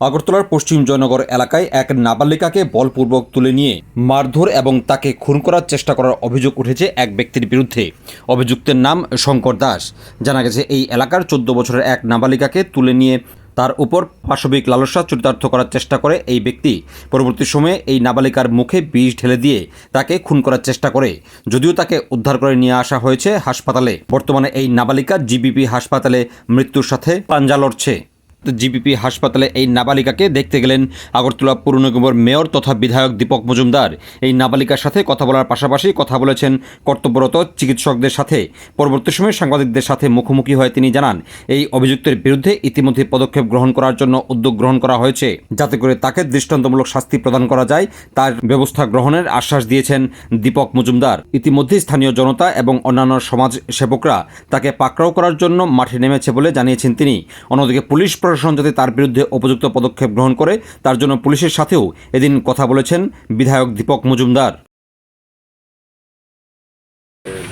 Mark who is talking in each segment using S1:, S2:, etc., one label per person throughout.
S1: আগরতলার পশ্চিম জয়নগর এলাকায় এক নাবালিকাকে বলপূর্বক তুলে নিয়ে মারধর এবং তাকে খুন করার চেষ্টা করার অভিযোগ উঠেছে এক ব্যক্তির বিরুদ্ধে। অভিযুক্তের নাম শঙ্কর দাস। জানা গেছে, এই এলাকার চোদ্দ বছরের এক নাবালিকাকে তুলে নিয়ে তার উপর পাশবিক লালসা চরিতার্থ করার চেষ্টা করে এই ব্যক্তি। পরবর্তী সময়ে এই নাবালিকার মুখে বিষ ঢেলে দিয়ে তাকে খুন করার চেষ্টা করে। যদিও তাকে উদ্ধার করে নিয়ে আসা হয়েছে হাসপাতালে। বর্তমানে এই নাবালিকা জিবিপি হাসপাতালে মৃত্যুর সাথে পাঞ্জা লড়ছে। জিবিপি হাসপাতালে এই নাবালিকাকে দেখতে গেলেন আগরতলা পুর নিগমের মেয়র তথা বিধায়ক দীপক মজুমদার। এই নাবালিকার সাথে কথা বলার পাশাপাশি কথা বলেছেন কর্তব্যরত চিকিৎসকদের সাথে। পরবর্তী সময়ে সাংবাদিকদের সাথে মুখোমুখি হয়ে তিনি জানান, এই অভিযুক্তের বিরুদ্ধে ইতিমধ্যে পদক্ষেপ গ্রহণ করার জন্য উদ্যোগ গ্রহণ করা হয়েছে। যাতে করে তাকে দৃষ্টান্তমূলক শাস্তি প্রদান করা যায়, তার ব্যবস্থা গ্রহণের আশ্বাস দিয়েছেন দীপক মজুমদার। ইতিমধ্যে স্থানীয় জনতা এবং অন্যান্য সমাজ সেবকরা তাকে পাকড়াও করার জন্য মাঠে নেমেছে বলে জানিয়েছেন তিনি। অন্যদিকে পুলিশ যাতে তার বিরুদ্ধে উপযুক্ত পদক্ষেপ গ্রহণ করে, তার জন্য পুলিশের সাথেও এদিন কথা বলেছেন বিধায়ক দীপক মজুমদার।
S2: এই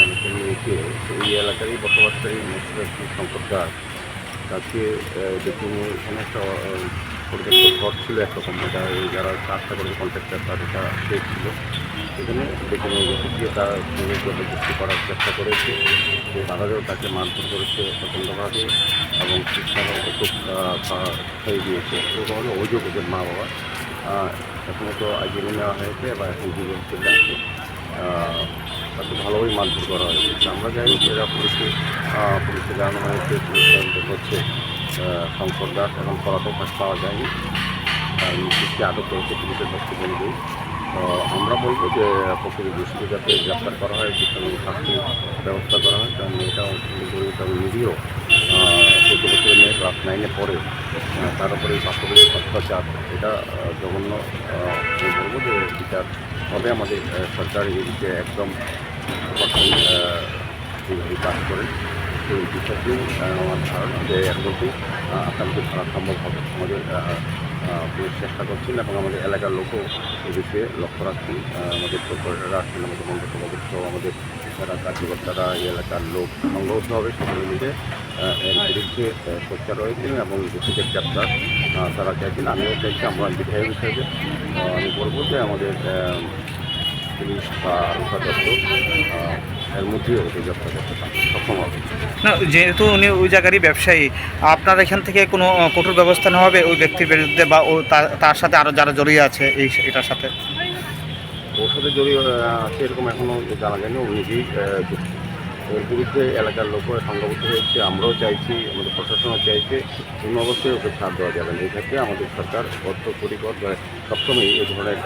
S2: তাকে পরিত্যক্ত ঘর ছিল একরকম, এটা যারা কাজটা করে কন্ট্রাক্টার তার এটা শেষ ছিল। এখানে দেখে নিয়ে গেছে গিয়ে তার সঙ্গে জবরদস্তি করার চেষ্টা করেছে, যে তারাও তাকে মারধর করেছে প্রচণ্ডভাবে এবং শিক্ষার খুব খাইয়ে দিয়েছে এই ধরনের অভিযোগ ওদের মা বাবা এখনও তো আইজিনে নেওয়া হয়েছে বা এখন জীবন আছে। তাকে ভালোভাবেই মারধর করা হয়েছে। আমরা জানি এরা পুলিশে পুলিশে জানানো হয়েছে, পুলিশ করছে শঙ্কর দাস এখন পলাতক ফাঁস পাওয়া যায়নি। আর পুলিশকে আটক করেছে পুলিশের বক্তব্য তো আমরা বলব যে, প্রকৃত দোষীকে যাতে গ্রেপ্তার করা হয় দৃষ্টান্ত শাস্তি ব্যবস্থা করা হয়। কারণ এটা গরিব এবং নিরীহ ক্লাস নাইনে পড়ে। তার উপরে এই অত্যাচার, এটা জঘন্য বলব যে বিচার হবে আমাদের সরকার এই দিকে একদম এইভাবে কাজ করে। বিষয়টি আহ, আমার ধারণা যে একদমই আতঙ্কে ধরা সম্ভব হবে। আমাদের পুলিশ চেষ্টা করছেন এবং আমাদের এলাকার লোকও এদিকে লক্ষ্য রাখছেন আমাদের প্রকল্পরা আছেন আমাদের মন্ত্র সভাপতি আমাদের যারা কার্যকর্তারা এই এলাকার লোক সংঘবদ্ধভাবে সকলে মিলে এর বিরুদ্ধে সোচ্চার রয়েছেন এবং দোষীদের আহ, তারা চাইছেন আমিও চাইছি আমরা বিধায়ক হিসেবে আমি বলব যে আমাদের পুলিশ বা দপ্তর এর করতে সক্ষম হবে।
S3: না যেহেতু উনি ওই জায়গারই ব্যবসায়ী আপনার এখান থেকে কোনো কঠোর ব্যবস্থা নেওয়া হবে ওই ব্যক্তির বিরুদ্ধে বা ও তার- তার সাথে আরও যারা জড়িয়ে আছে এই এটার সাথে?
S2: ওর সাথে জড়িয়ে আছে এরকম এখনও জানা যায়নি। ও নিজেই ওর বিরুদ্ধে এলাকার লোকরা সংঘবদ্ধ হয়েছে আমরাও চাইছি, আমাদের প্রশাসনও চাইছে কোনো অবস্থায় ওকে ছাড় দেওয়া যাবে না এই ক্ষেত্রে আমাদের সরকার বদ্ধপরিকর বা সবসময় এই ধরনের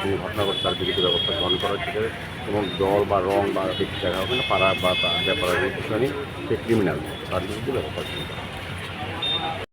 S2: কোনো ঘটনা ঘটে তার বিরুদ্ধে ব্যবস্থা গ্রহণ করার ক্ষেত্রে এবং দল বা রং বা দেখা হবে না, পাড়া বা নিয়ে সে ক্রিমিনাল তার বিরুদ্ধে ব্যবস্থা গ্রহণ করা।